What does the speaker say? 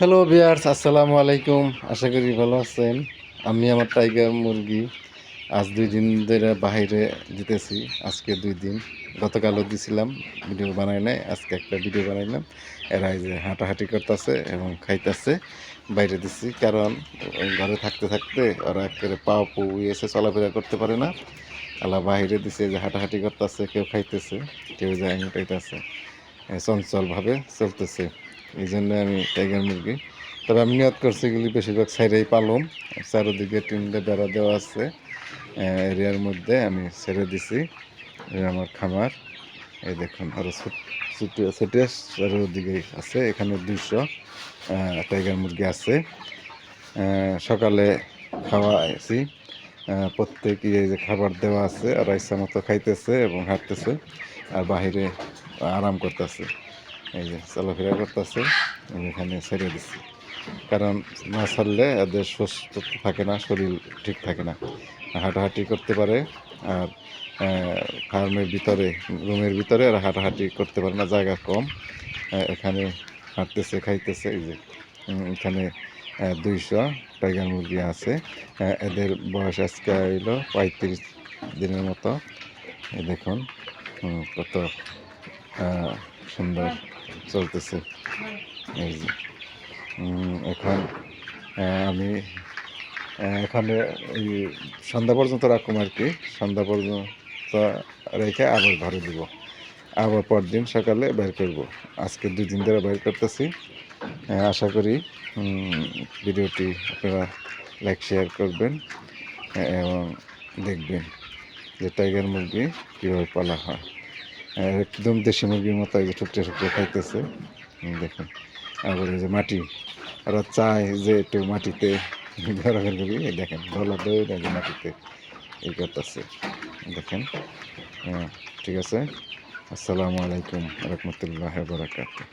Hello বিয়ার্স আসসালামু আলাইকুম। আশা করি ভালো আছেন। আমি আমার টাইগার মুরগি। আজ দুই দিন ধরে বাইরে দিতেছি আজকে দুই দিন। গতকালও দিছিলাম ভিডিও বানাই নাই। আজকে একটা ভিডিও বানাইলাম এরা যে হাঁটাহাঁটি করতেছে এবং খাইতেছে। বাইরে দিছি, কারণ ঘরে থাকতে থাকতে ওরা একেবারে পাও পু এসে চলাফেরা করতে পারে না। আলা বাইরে দিছে যে হাঁটাহাঁটি করতেছে, কেউ খাইতেছে, কেউ যায় খাইতেছে চঞ্চলভাবে চলতেছে। এই জন্য আমি টাইগার মুরগি। তবে আমি নিয়ত করছি এগুলি বেশিরভাগ সাইডেই পালম চারোদিকে তিনটে বেড়া দেওয়া আছে। এরিয়ার মধ্যে আমি ছেড়ে দিছি আমার খামার। এই দেখুন আরও ছুটে চারোদিকে আছে এখানে দুইশো টাইগার মুরগি আছে। সকালে খাওয়াইছি। আহ, প্রত্যেক এই যে খাবার দেওয়া আছে আর ইচ্ছা মতো খাইতেছে এবং হাঁটতেছে। আর বাহিরে আরাম করতেছে। এই যে চলাফেরা করতেছে, আমি এখানে ছেড়ে দিচ্ছি কারণ না ছাড়লে এদের সুস্থ থাকে না, শরীর ঠিক থাকে না। হাঁটাহাঁটি করতে পারে আর ফার্মের ভিতরে, রুমের ভিতরে আর হাঁটাহাঁটি করতে পারে না, জায়গা কম। এখানে হাঁটতেছে, খাইতেছে, এই যে এখানে দুইশো টাইগার মুরগি আছে। এদের বয়স আজকে হইল পঁয়ত্রিশ দিনের মতো। দেখুন কত সুন্দর। চলতেছে। এখন আমি এখানে এই সন্ধ্যা পর্যন্ত রাখুম আর কি। সন্ধ্যা পর্যন্ত রেখে আবার ঘরে দিব। আবার পরদিন সকালে বের করব। আজকে দুই দিন ধরে বের করতেছি। আশা করি ভিডিওটি আপনারা লাইক শেয়ার করবেন এবং দেখবেন যে টাইগার মুরগি কীভাবে পালা হয়। একদম দেশি মুরগির মতো ঠুকরে ঠুকরে খাইতেছে। দেখুন। আবার যে মাটি ওরা চায় যে একটু মাটিতে ঘোরাঘুরি করি। দেখেন ধলা দই মাটিতে এই করতেছে। দেখেন। হ্যাঁ ঠিক আছে। আসসালামু আলাইকুম রহমতুল্লাহ বারাকাতুহ।